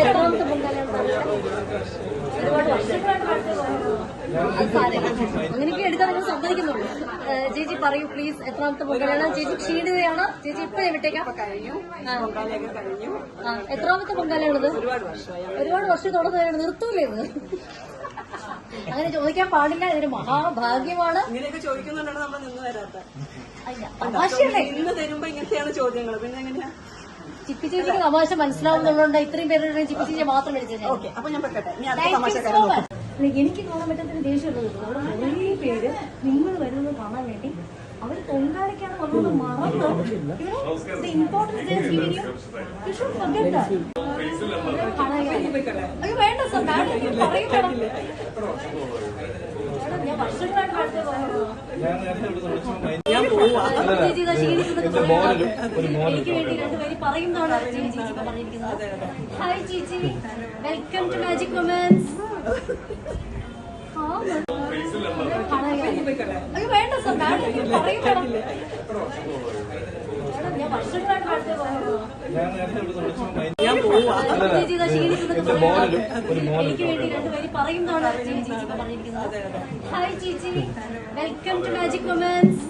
എത്രാമത്തെ പൊങ്കാലയാണ് ഒരുപാട് അങ്ങനെയൊക്കെ എടുക്കാൻ നിങ്ങൾ സമ്മതിക്കുന്നുള്ളൂ ചേച്ചി പറയൂ പ്ലീസ് എത്രാമത്തെ പൊങ്കാലയാണ്? ചേച്ചി ക്ഷീണിതയാണ്. ചേച്ചി ഇപ്പൊ വിട്ടേക്കാം. കഴിഞ്ഞു. എത്രാമത്തെ പൊങ്കാലയാണിത്? ഒരുപാട് വർഷം തുടർന്ന് നിർത്തൂലേ ഇത് അങ്ങനെ ചോദിക്കാൻ പാടില്ല. ഇതൊരു മഹാഭാഗ്യമാണ്. ഇങ്ങനെയൊക്കെ ചോദിക്കുന്നുണ്ടാണ് നമ്മൾ നിന്ന് തമാശയല്ലേ? ഇന്ന് തരുമ്പോ ഇങ്ങനത്തെയാണ് ചോദ്യങ്ങൾ പിന്നെ എങ്ങനെയാ? ചിപ്പി ചേച്ചിക്ക് തമാശ മനസ്സിലാവുന്നുള്ളതുകൊണ്ട് ഇത്രയും പേരുടെ ചിപ്പി മാത്രം വിളിച്ചത് ഞാൻ. ഓക്കെ അപ്പൊ ഞാൻ പെട്ടെ ഇനി അടുത്ത തമാശക്കാരൻ നോക്കാം. എനിക്ക് കാണാൻ പറ്റാത്തൊരു ദേഷ്യമുള്ളത് അവിടെ കുറേ പേര് നിങ്ങൾ വരുന്നത് കാണാൻ വേണ്ടി അവർ പൊങ്കാലയ്ക്കാണ് വന്നത് മറന്നു ഇമ്പോർട്ടൻസ് വേണ്ട സർ ഞാൻ വർഷങ്ങളായിട്ട് എനിക്ക് വേണ്ടി പറയുന്നതാണ് ചേച്ചി ചേച്ചി ഇപ്പൊ പറഞ്ഞിരിക്കുന്നത്. ഹായ് ചേച്ചി. വെൽക്കം ടു മാജിക് മൊമെന്റ്സ് വേണ്ട സർ ഞാൻ വർഷങ്ങളായിട്ട് എനിക്ക് വേണ്ടി രണ്ടുപേര് പറയുന്നതാണ് ചേച്ചി പറഞ്ഞിരിക്കുന്നത്. ഹായ് ചേച്ചി. Welcome to magic moments